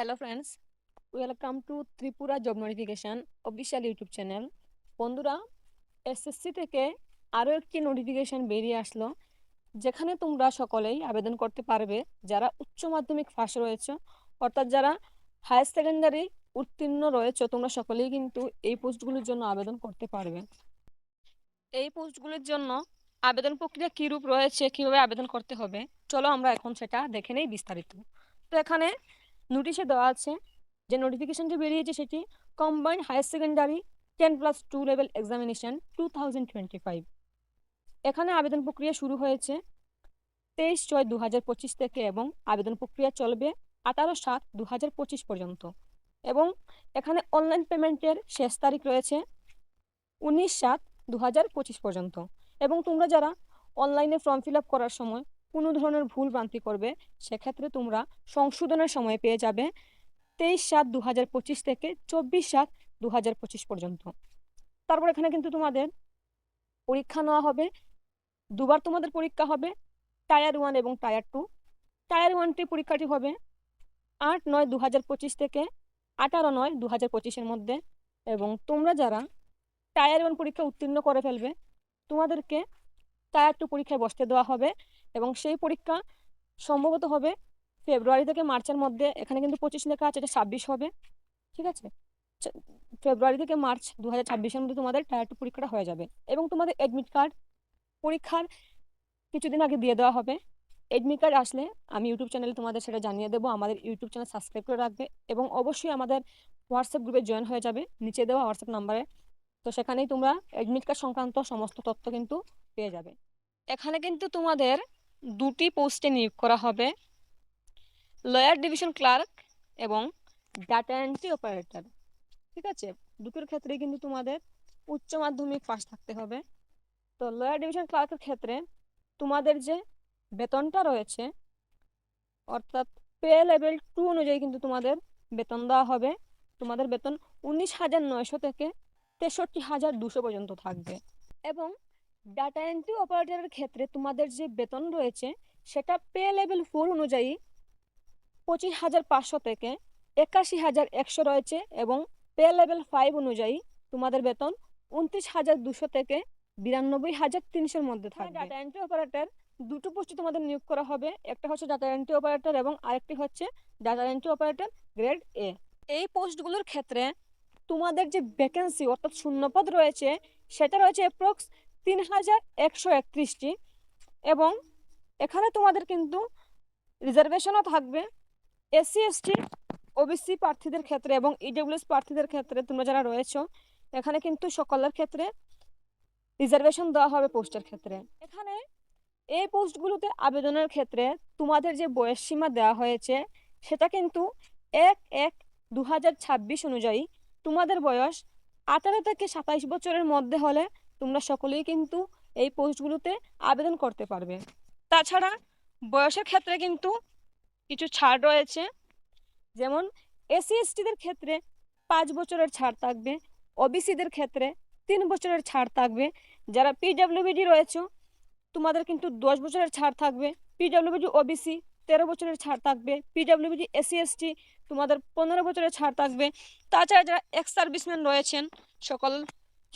Hello friends welcome to Tripura job notification official YouTube channel বন্ধুরা SSC থেকে আরও একটি নোটিফিকেশান বেরিয়ে আসলো, যেখানে তোমরা সকলেই আবেদন করতে পারবে। যারা উচ্চ মাধ্যমিক ফার্স্ট রয়েছে, অর্থাৎ যারা হায়ার সেকেন্ডারি উত্তীর্ণ রয়েছে, তোমরা সকলেই কিন্তু এই পোস্টগুলোর জন্য আবেদন করতে পারবে। এই পোস্টগুলোর জন্য আবেদন প্রক্রিয়া কী রূপ রয়েছে, কীভাবে আবেদন করতে হবে, চলো আমরা এখন সেটা দেখে নেই বিস্তারিত। তো এখানে নোটিশে দেওয়া আছে যে নোটিফিকেশনটি বেরিয়েছে সেটি combined higher secondary ten plus two level examination two thousand twenty five এখানে আবেদন প্রক্রিয়া শুরু হয়েছে তেইশ ছয় দু হাজার পঁচিশ থেকে এবং আবেদন প্রক্রিয়া চলবে আঠারো সাত দু হাজার পঁচিশ পর্যন্ত। এবং এখানে অনলাইন পেমেন্টের শেষ তারিখ রয়েছে উনিশ সাত দু হাজার পঁচিশ পর্যন্ত। এবং তোমরা যারা অনলাইনে ফর্ম ফিল আপ করার সময় কোনো ধরনের ভুল ভ্রান্তি করবে, সেক্ষেত্রে তোমরা সংশোধনের সময় পেয়ে যাবে তেইশ সাত দু পঁচিশ থেকে চব্বিশ সাত দু পঁচিশ পর্যন্ত। তারপর এখানে কিন্তু তোমাদের পরীক্ষা নেওয়া হবে। দুবার তোমাদের পরীক্ষা হবে, টায়ার ওয়ান এবং টায়ার টু। টায়ার ওয়ানটি পরীক্ষাটি হবে আট নয় দু পঁচিশ থেকে আঠারো নয় দু হাজার পঁচিশের মধ্যে। এবং তোমরা যারা টায়ার ওয়ান পরীক্ষা উত্তীর্ণ করে ফেলবে, তোমাদেরকে টায়ার টু পরীক্ষায় বসতে দেওয়া হবে এবং সেই পরীক্ষা সম্ভবত হবে ফেব্রুয়ারি থেকে মার্চের মধ্যে। এখানে কিন্তু পঁচিশ লেখা আছে, এটা ছাব্বিশ হবে। ঠিক আছে? ফেব্রুয়ারি থেকে মার্চ দু হাজার ছাব্বিশের মধ্যে তোমাদের টায়ার টু পরীক্ষাটা হয়ে যাবে এবং তোমাদের অ্যাডমিট কার্ড পরীক্ষার কিছুদিন আগে দিয়ে দেওয়া হবে। এডমিট কার্ড আসলে আমি ইউটিউব চ্যানেলে তোমাদের সেটা জানিয়ে দেবো। আমাদের ইউটিউব চ্যানেল সাবস্ক্রাইব করে রাখবে এবং অবশ্যই আমাদের হোয়াটসঅ্যাপ গ্রুপে জয়েন হয়ে যাবে। নিচে দেওয়া হোয়াটসঅ্যাপ নাম্বারে তো সেখানেই তোমরা অ্যাডমিট কার্ড সংক্রান্ত সমস্ত তথ্য কিন্তু পেয়ে যাবে। এখানে কিন্তু তোমাদের দুটি পোস্টে নিয়োগ করা হবে। লয়ার ডিভিশন ক্লার্ক এবং ডাটা এন্ট্রি অপারেটর ঠিক আছে? দুটোর ক্ষেত্রেই কিন্তু তোমাদের উচ্চ মাধ্যমিক পাস থাকতে হবে। তো লয়ার ডিভিশন ক্লার্কের ক্ষেত্রে তোমাদের যে বেতনটা রয়েছে, অর্থাৎ পে লেভেল টু অনুযায়ী কিন্তু তোমাদের বেতন দেওয়া হবে। তোমাদের বেতন উনিশ হাজার নয়শো থেকে তেষট্টি হাজার দুশো পর্যন্ত থাকবে। এবং ডাটা এন্ট্রি অপারেটরের ক্ষেত্রে তোমাদের যে বেতন রয়েছে সেটা পে লেভেল ফোর অনুযায়ী পঁচিশ হাজার পাঁচশো থেকে একাশি হাজার একশো রয়েছে এবং পে লেভেল ফাইভ অনুযায়ী তোমাদের বেতন উনত্রিশ হাজার দুশো থেকে বিরানব্বই হাজার তিনশোর মধ্যে থাকবে। ডাটা এন্ট্রি অপারেটর দুটো পোস্টে তোমাদের নিয়োগ করা হবে। একটা হচ্ছে ডাটা এন্ট্রি অপারেটর এবং আরেকটি হচ্ছে data entry operator grade A এই পোস্টগুলোর ক্ষেত্রে তোমাদের যে ভ্যাকেন্সি অর্থাৎ শূন্যপদ রয়েছে সেটা রয়েছে অ্যাপ্রক্স তিন হাজার একশো একত্রিশটি এবং এখানে তোমাদের কিন্তু রিজার্ভেশনও থাকবে এসসি এসটি ওবিসি প্রার্থীদের ক্ষেত্রে এবং ইডব্লিউএস প্রার্থীদের ক্ষেত্রে তোমরা যারা রয়েছ, এখানে কিন্তু সকলের ক্ষেত্রে রিজার্ভেশন দেওয়া হবে পোস্টের ক্ষেত্রে। এখানে এই পোস্টগুলোতে আবেদনের ক্ষেত্রে তোমাদের যে বয়স সীমা দেওয়া হয়েছে, সেটা কিন্তু এক এক দু অনুযায়ী তোমাদের বয়স আঠারো থেকে সাতাইশ বছরের মধ্যে হলে তোমরা সকলেই কিন্তু এই পোস্টগুলোতে আবেদন করতে পারবে। তাছাড়া বয়সের ক্ষেত্রে কিন্তু কিছু ছাড় রয়েছে। যেমন এসসি এসটিদের ক্ষেত্রে পাঁচ বছরের ছাড় থাকবে, ওবিসিদের ক্ষেত্রে তিন বছরের ছাড় থাকবে। যারা পিডাব্লিউবিডি রয়েছে, তোমাদের কিন্তু দশ বছরের ছাড় থাকবে। পিডাব্লিউবিডি ওবিসি তেরো বছরের ছাড় থাকবে। পিডাব্লিউবিডি এসসি এসটি তোমাদের পনেরো বছরের ছাড় থাকবে। তাছাড়া যারা এক্স সার্ভিসম্যান রয়েছেন, সকল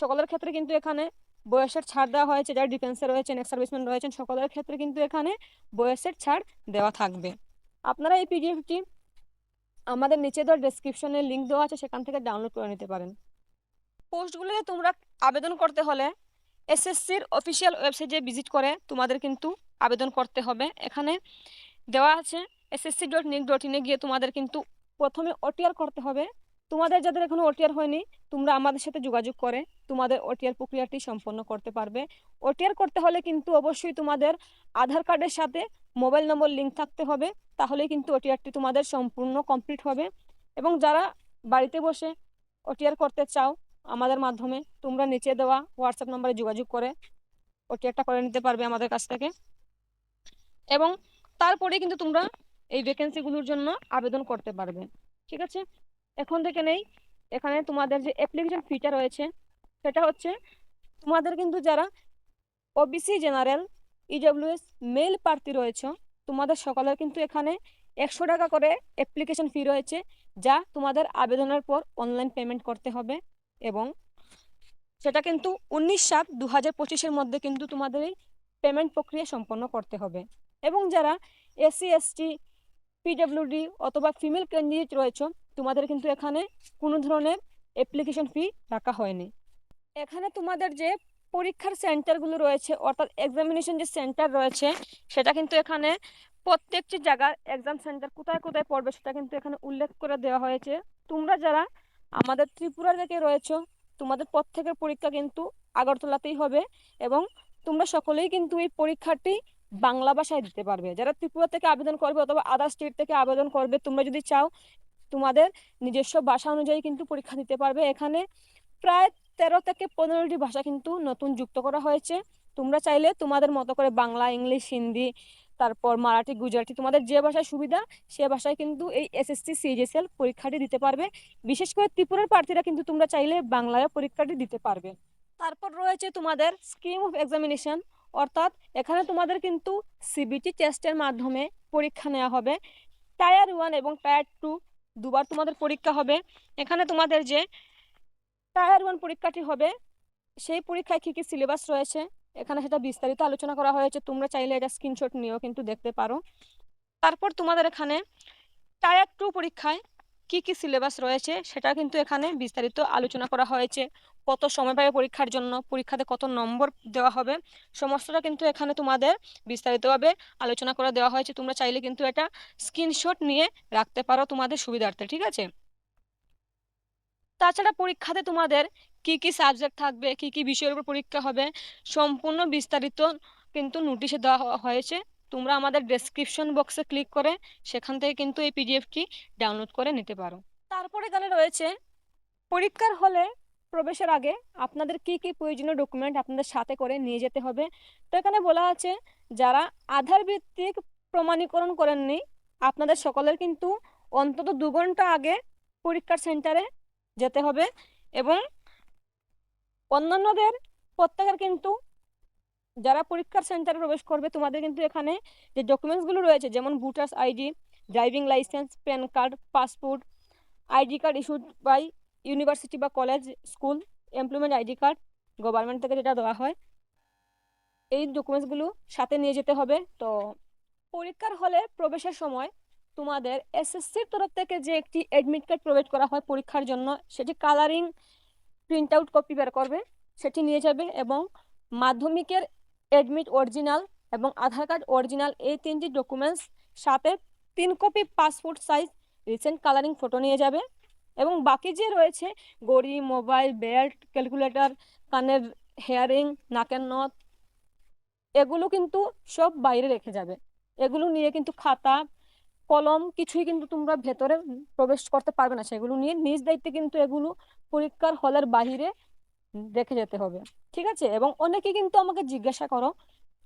সকলের ক্ষেত্রে কিন্তু এখানে বয়সের ছাড় দেওয়া হয়েছে, যারা ডিফেন্সে রয়েছেন এক্স সার্ভিসম্যান রয়েছেন, সকলের ক্ষেত্রে কিন্তু এখানে বয়সের ছাড় দেওয়া থাকবে। আপনারা এই পিডিএফটি আমাদের নিচে দেওয়া ডেসক্রিপশনে লিঙ্ক দেওয়া আছে, সেখান থেকে ডাউনলোড করে নিতে পারেন। পোস্টগুলোতে তোমরা আবেদন করতে হলে এসএসসির অফিসিয়াল ওয়েবসাইটে ভিজিট করে তোমাদের কিন্তু আবেদন করতে হবে। এখানে দেওয়া আছে এসএসসি ডট নিক ডট ইনে গিয়ে তোমাদের কিন্তু প্রথমে ওটিআর করতে হবে। তোমাদের যাদের এখনও ওটিআর হয়নি, তোমরা আমাদের সাথে যোগাযোগ করে, তোমাদের ওটিআর প্রক্রিয়াটি সম্পন্ন করতে পারবে। ওটিআর করতে হলে কিন্তু অবশ্যই তোমাদের আধার কার্ডের সাথে মোবাইল নম্বর লিঙ্ক থাকতে হবে, তাহলেই কিন্তু ওটিআরটি তোমাদের সম্পূর্ণ কমপ্লিট হবে। এবং যারা বাড়িতে বসে ওটিআর করতে চাও, আমাদের মাধ্যমে তোমরা নিচে দেওয়া হোয়াটসঅ্যাপ নম্বরে যোগাযোগ করে ওটিআরটা করে নিতে পারবে আমাদের কাছ থেকে। এবং তারপরে কিন্তু তোমরা এই ভ্যাকেন্সিগুলোর জন্য আবেদন করতে পারবে। ঠিক আছে? এখন থেকে নেই। এখানে তোমাদের যে অ্যাপ্লিকেশন ফিটা রয়েছে, সেটা হচ্ছে তোমাদের কিন্তু যারা ওবিসি জেনারেল ইডব্লিউএস মেল প্রার্থী রয়েছে, তোমাদের সকলের কিন্তু এখানে একশো টাকা করে অ্যাপ্লিকেশন ফি রয়েছে, যা তোমাদের আবেদনের পর অনলাইন পেমেন্ট করতে হবে এবং সেটা কিন্তু উনিশ সাত দু হাজার পঁচিশের মধ্যে কিন্তু তোমাদের এই পেমেন্ট প্রক্রিয়া সম্পন্ন করতে হবে। এবং যারা এসসি এসটি পিডব্লিউডি অথবা ফিমেল ক্যান্ডিডেট রয়েছে, তোমাদের কিন্তু এখানে কোনো ধরনের অ্যাপ্লিকেশন ফি রাখা হয়নি। এখানে তোমাদের যে পরীক্ষার সেন্টারগুলো রয়েছে, অর্থাৎ এক্সামিনেশন যে সেন্টার রয়েছে, সেটা কিন্তু এখানে প্রত্যেকটি জায়গার এক্সাম সেন্টার কোথায় কোথায় পড়বে সেটা কিন্তু এখানে উল্লেখ করে দেওয়া হয়েছে। তোমরা যারা আমাদের ত্রিপুরা থেকে রয়েছো, তোমাদের প্রত্যেকের পরীক্ষা কিন্তু আগরতলাতেই হবে এবং তোমরা সকলেই কিন্তু এই পরীক্ষাটি বাংলা ভাষায় দিতে পারবে। যারা ত্রিপুরা থেকে আবেদন করবে অথবা আদার স্টেট থেকে আবেদন করবে, তোমরা যদি চাও, তোমাদের নিজস্ব ভাষা অনুযায়ী কিন্তু পরীক্ষা দিতে পারবে। এখানে প্রায় তেরো থেকে পনেরোটি ভাষা কিন্তু নতুন যুক্ত করা হয়েছে। তোমরা চাইলে তোমাদের মতো করে বাংলা, ইংলিশ, হিন্দি, তারপর মারাঠি, গুজরাটি, তোমাদের যে ভাষায় সুবিধা, সে ভাষায় কিন্তু এই এসএসসি সিজিএসএল পরীক্ষাটি দিতে পারবে। বিশেষ করে ত্রিপুরার প্রার্থীরা কিন্তু তোমরা চাইলে বাংলায় পরীক্ষাটি দিতে পারবে। তারপর রয়েছে তোমাদের স্কিম অফ এক্সামিনেশন অর্থাৎ এখানে তোমাদের কিন্তু সিবিটি টেস্টের মাধ্যমে পরীক্ষা নেওয়া হবে। টায়ার ওয়ান এবং টায়ার টু দুবার তোমাদের পরীক্ষা হবে। এখানে তোমাদের যে টায়ার ওয়ান পরীক্ষাটি হবে, সেই পরীক্ষায় কী কী সিলেবাস রয়েছে, এখানে সেটা বিস্তারিত আলোচনা করা হয়েছে। তোমরা চাইলে এটা স্ক্রিনশট নিয়েও কিন্তু দেখতে পারো। তারপর তোমাদের এখানে টায়ার টু পরীক্ষায় কি কি সিলেবাস রয়েছে সেটা কিন্তু এখানে বিস্তারিত আলোচনা করা হয়েছে। কত সময় পাবে পরীক্ষার জন্য, পরীক্ষাতে কত নম্বর দেওয়া হবে, সমস্তটা কিন্তু এখানে তোমাদের বিস্তারিতভাবে আলোচনা করে দেওয়া হয়েছে। তোমরা চাইলে কিন্তু এটা স্ক্রিনশট নিয়ে রাখতে পারো তোমাদের সুবিধার্থে, ঠিক আছে? তাছাড়া পরীক্ষাতে তোমাদের কি কি সাবজেক্ট থাকবে, কি কি বিষয়ের উপর পরীক্ষা হবে, সম্পূর্ণ বিস্তারিত কিন্তু নোটিশে দেওয়া হয়েছে। তোমরা আমাদের ডেসক্রিপশন বক্সে ক্লিক করে সেখান থেকে কিন্তু এই পিডিএফটি ডাউনলোড করে নিতে পারো। তারপরে গেলে রয়েছে, পরীক্ষার হলে প্রবেশের আগে আপনাদের কি কি প্রয়োজনীয় ডকুমেন্ট আপনাদের সাথে করে নিয়ে যেতে হবে? তো এখানে বলা আছে, যারা আধার ভিত্তিক প্রমাণীকরণ করেননি, আপনাদের সকলের কিন্তু অন্তত দু ঘণ্টা আগে পরীক্ষার সেন্টারে যেতে হবে এবং অন্যান্যদের প্রত্যেকের কিন্তু যারা পরীক্ষার সেন্টারে প্রবেশ করবে, তোমাদের কিন্তু এখানে যে ডকুমেন্টসগুলো রয়েছে, যেমন voters ID, driving licence, PAN card, passport, ID card issued by university বা college school employment ID card government থেকে যেটা দেওয়া হয়, এই ডকুমেন্টসগুলো সাথে নিয়ে যেতে হবে। তো পরীক্ষার হলে প্রবেশের সময় তোমাদের এসএসসির তরফ থেকে যে একটি অ্যাডমিট কার্ড প্রোভাইড করা হয় পরীক্ষার জন্য, সেটি কালারিং প্রিন্ট আউট কপি বের করবে, সেটি নিয়ে যাবে এবং মাধ্যমিকের অ্যাডমিট অরিজিনাল এবং আধার কার্ড অরিজিনাল এই তিনটি ডকুমেন্টস সাথে তিন copy passport size recent colouring photo নিয়ে যাবে এবং বাকি যে রয়েছে, গড়ি মোবাইল বেল্ট ক্যালকুলেটর কানের হেয়ারিং নাকের নথ এগুলো কিন্তু সব বাইরে রেখে যাবে। এগুলো নিয়ে কিন্তু খাতা, কলম কিছুই কিন্তু তোমরা ভেতরে প্রবেশ করতে পারবে না। সেগুলো নিয়ে নিজ দায়িত্বে কিন্তু এগুলো পরীক্ষার হলের বাহিরে রেখে যেতে হবে। ঠিক আছে? এবং অনেকে কিন্তু আমাকে জিজ্ঞাসা করো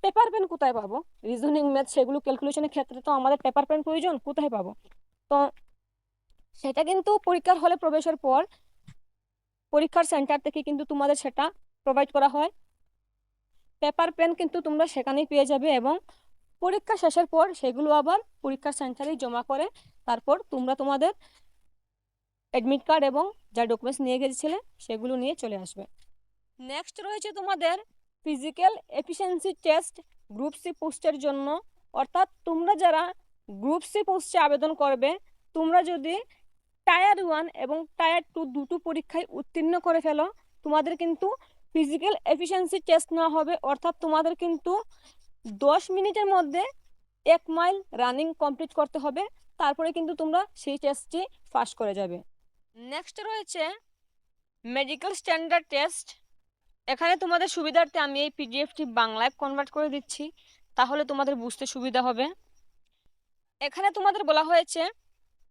পেপার পেন কোথায় পাবো? রিজনিং ম্যাথ সেগুলো ক্যালকুলেশনের ক্ষেত্রে তো আমাদের পেপার পেন প্রয়োজন, কোথায় পাবো? তো সেটা কিন্তু পরীক্ষার হলে প্রবেশের পর পরীক্ষার সেন্টার থেকে কিন্তু তোমাদের সেটা প্রোভাইড করা হয়। পেপার পেন কিন্তু তোমরা সেখানেই পেয়ে যাবে এবং পরীক্ষা শেষের পর সেগুলো আবার পরীক্ষার সেন্টারেই জমা করে, তারপর তোমরা তোমাদের অ্যাডমিট কার্ড এবং যা ডকুমেন্টস নিয়ে গেছিলে, সেগুলো নিয়ে চলে আসবে। নেক্সট রয়েছে তোমাদের physical efficiency test group C পোস্টের জন্য। অর্থাৎ তোমরা যারা গ্রুপ সি পোস্টে আবেদন করবে, তোমরা যদি টায়ার ওয়ান এবং টায়ার টু দুটো পরীক্ষায় উত্তীর্ণ করে ফেলো, তোমাদের কিন্তু ফিজিক্যাল এফিসিয়েন্সি টেস্ট নেওয়া হবে। অর্থাৎ তোমাদের কিন্তু দশ মিনিটের মধ্যে এক মাইল রানিং কমপ্লিট করতে হবে। তারপরে কিন্তু তোমরা সেই টেস্টটি পাস করে যাবে। নেক্সট রয়েছে মেডিকেল স্ট্যান্ডার্ড টেস্ট এখানে তোমাদের সুবিধার্থে আমি এই পিডিএফটি বাংলায় কনভার্ট করে দিচ্ছি, তাহলে তোমাদের বুঝতে সুবিধা হবে। এখানে তোমাদের বলা হয়েছে,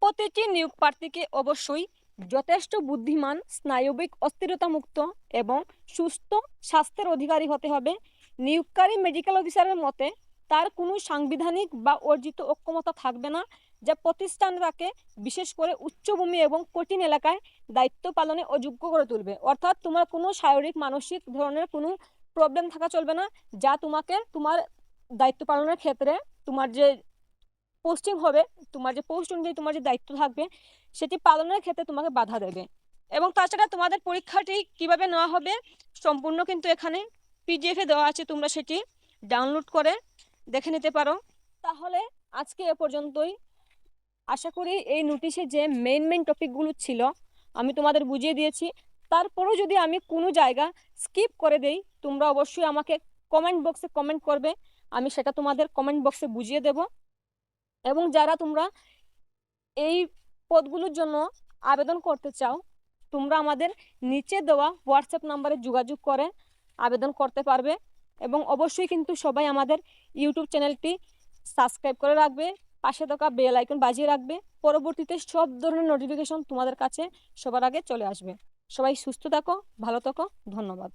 প্রতিটি নিয়োগ প্রার্থীকে অবশ্যই যথেষ্ট বুদ্ধিমান, স্নায়বিক, অস্থিরতামুক্ত এবং সুস্থ স্বাস্থ্যের অধিকারী হতে হবে। নিয়োগকারী মেডিকেল অফিসারের মতে তার কোনো সাংবিধানিক বা অর্জিত অক্ষমতা থাকবে না। যা প্রতিষ্ঠানটাকে বিশেষ করে উচ্চভূমি এবং কঠিন এলাকায় দায়িত্ব পালনে অযোগ্য করে তুলবে। অর্থাৎ তোমার কোনো শারীরিক, মানসিক ধরনের কোনো প্রবলেম থাকা চলবে না, যা তোমাকে তোমার দায়িত্ব পালনের ক্ষেত্রে তোমার যে পোস্টিং হবে, তোমার যে পোস্ট অনুযায়ী তোমার যে দায়িত্ব থাকবে, সেটি পালনের ক্ষেত্রে তোমাকে বাধা দেবে। এবং তাছাড়া তোমাদের পরীক্ষাটি কীভাবে নেওয়া হবে, সম্পূর্ণ কিন্তু এখানে পিডিএফে দেওয়া আছে, তোমরা সেটি ডাউনলোড করে দেখে নিতে পারো। তাহলে আজকে এ পর্যন্তই। আশা করি এই নোটিশে যে মেন মেন টপিকগুলো ছিল, আমি তোমাদের বুঝিয়ে দিয়েছি। তারপরেও যদি আমি কোনো জায়গা স্কিপ করে দেই, তোমরা অবশ্যই আমাকে কমেন্ট বক্সে কমেন্ট করবে, আমি সেটা তোমাদের কমেন্ট বক্সে বুঝিয়ে দেব। এবং যারা তোমরা এই পদগুলোর জন্য আবেদন করতে চাও, তোমরা আমাদের নিচে দেওয়া হোয়াটসঅ্যাপ নাম্বারে যোগাযোগ করে আবেদন করতে পারবে। এবং অবশ্যই কিন্তু সবাই আমাদের ইউটিউব চ্যানেলটি সাবস্ক্রাইব করে রাখবে। পাশে থাকা বেল আইকন বাজিয়ে রাখবে। পরবর্তীতে সব ধরনের নোটিফিকেশন তোমাদের কাছে সবার আগে চলে আসবে। সবাই সুস্থ থাকো, ভালো থাকো, ধন্যবাদ।